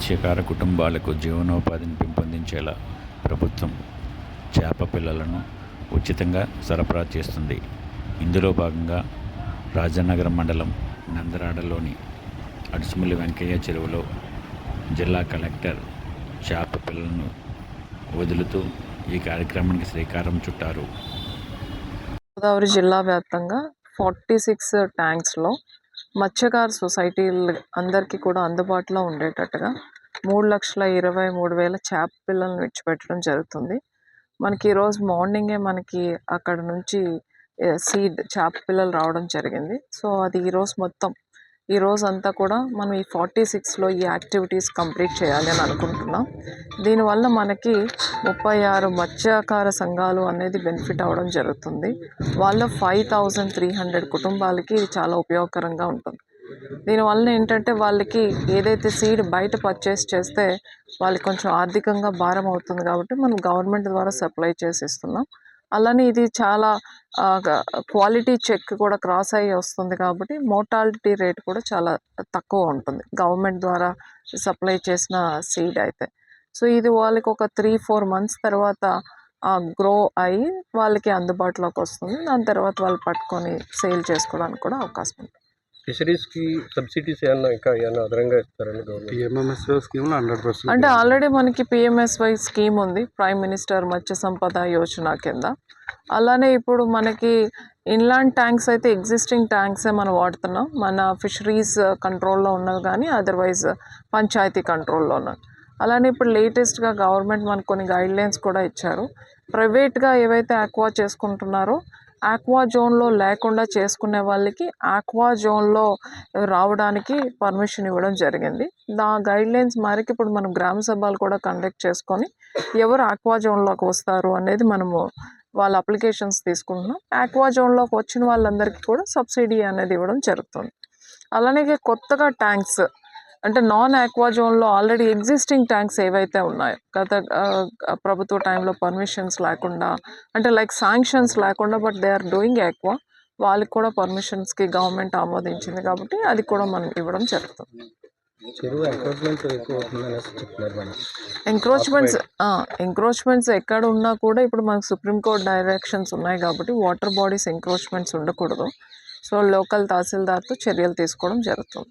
మత్స్యకార కుటుంబాలకు జీవనోపాధిని పెంపొందించేలా ప్రభుత్వం చేప పిల్లలను ఉచితంగా సరఫరా చేస్తుంది. ఇందులో భాగంగా రాజానగరం మండలం నందరాడలోని అడుసుమల్లి వెంకయ్య చెరువులో జిల్లా కలెక్టర్ చేప పిల్లలను వదులుతూ ఈ కార్యక్రమానికి శ్రీకారం చుట్టారు. గోదావరి జిల్లా వ్యాప్తంగా ఫార్టీ సిక్స్ ట్యాంక్స్లో మత్స్యకార సొసైటీలు అందరికీ కూడా అందుబాటులో ఉండేటట్టుగా మూడు లక్షల ఇరవై మూడు వేల చేప పిల్లలను విడిచిపెట్టడం జరుగుతుంది. మనకి ఈరోజు మార్నింగే మనకి అక్కడ నుంచి సీడ్ చేప పిల్లలు రావడం జరిగింది. సో అది ఈరోజు మొత్తం ఈ రోజు అంతా కూడా మనం ఈ ఫార్టీ సిక్స్లో ఈ యాక్టివిటీస్ కంప్లీట్ చేయాలి అని అనుకుంటున్నాం. దీనివల్ల మనకి ముప్పై ఆరు మత్స్యకార సంఘాలు అనేది బెనిఫిట్ అవ్వడం జరుగుతుంది. వాళ్ళ ఫైవ్ థౌజండ్ త్రీ హండ్రెడ్ కుటుంబాలకి ఇది చాలా ఉపయోగకరంగా ఉంటుంది. దీనివల్ల ఏంటంటే వాళ్ళకి ఏదైతే సీడ్ బయట పర్చేస్ చేస్తే వాళ్ళకి కొంచెం ఆర్థికంగా భారం అవుతుంది కాబట్టి మనం గవర్నమెంట్ ద్వారా సప్లై చేసి ఇస్తున్నాం. అలానే ఇది చాలా క్వాలిటీ చెక్ కూడా క్రాస్ అయ్యి వస్తుంది కాబట్టి మోర్టాలిటీ రేట్ కూడా చాలా తక్కువ ఉంటుంది. గవర్నమెంట్ ద్వారా సప్లై చేసిన సీడ్ అయితే. సో ఇది వాళ్ళకి ఒక త్రీ ఫోర్ మంత్స్ తర్వాత గ్రో అయ్యి వాళ్ళకి అందుబాటులోకి వస్తుంది. దాని తర్వాత వాళ్ళు పట్టుకొని సేల్ చేసుకోవడానికి కూడా అవకాశం ఉంటుంది. ఫిషరీస్కి సబ్సిడీస్ ఏమన్నా ఇంకా ఏమన్నా అదనంగా ఇస్తారండి గవర్నమెంట్? పిఎంఎంఎస్ స్కీమ్లో హండ్రెడ్ పర్సెంట్ అంటే ఆల్రెడీ మనకి పిఎంఎస్వై స్కీమ్ ఉంది ప్రైమ్ మినిస్టర్ మత్స్య సంపద యోజన కింద. అలానే ఇప్పుడు మనకి ఇన్లాండ్ ట్యాంక్స్ అయితే ఎగ్జిస్టింగ్ ట్యాంక్సే మనం వాడుతున్నాం. మన ఫిషరీస్ కంట్రోల్లో ఉన్నవి కానీ అదర్వైజ్ పంచాయతీ కంట్రోల్లో ఉన్నవి. అలానే ఇప్పుడు లేటెస్ట్గా గవర్నమెంట్ మనకు కొన్ని గైడ్ లైన్స్ కూడా ఇచ్చారు. ప్రైవేట్గా ఏవైతే ఆక్వా చేసుకుంటున్నారో ఆక్వా జోన్లో లేకుండా చేసుకునే వాళ్ళకి ఆక్వా జోన్లో రావడానికి పర్మిషన్ ఇవ్వడం జరిగింది. దా గైడ్ లైన్స్ మేరకు ఇప్పుడు మనం గ్రామ సభలు కూడా కండక్ట్ చేసుకొని ఎవరు ఆక్వా జోన్లోకి వస్తారు అనేది మనము వాళ్ళ అప్లికేషన్స్ తీసుకుంటున్నాం. ఆక్వా జోన్లోకి వచ్చిన వాళ్ళందరికీ కూడా సబ్సిడీ అనేది ఇవ్వడం జరుగుతుంది. అలానే కొత్తగా ట్యాంక్స్ అంటే నాన్ ఆక్వా జోన్లో ఆల్రెడీ ఎగ్జిస్టింగ్ ట్యాంక్స్ ఏవైతే ఉన్నాయో గత ప్రభుత్వ టైంలో పర్మిషన్స్ లేకుండా అంటే లైక్ శాంక్షన్స్ లేకుండా but they are doing aqua వాళ్ళకి కూడా పర్మిషన్స్కి గవర్నమెంట్ ఆమోదించింది కాబట్టి అది కూడా మనం ఇవ్వడం జరుగుతుంది. ఎంక్రోచ్మెంట్స్ ఎంక్రోచ్మెంట్స్ ఎక్కడ ఉన్నా కూడా ఇప్పుడు మనకు సుప్రీంకోర్టు డైరెక్షన్స్ ఉన్నాయి కాబట్టి వాటర్ బాడీస్ ఎంక్రోచ్మెంట్స్ ఉండకూడదు. సో లోకల్ తహసీల్దార్తో చర్యలు తీసుకోవడం జరుగుతుంది.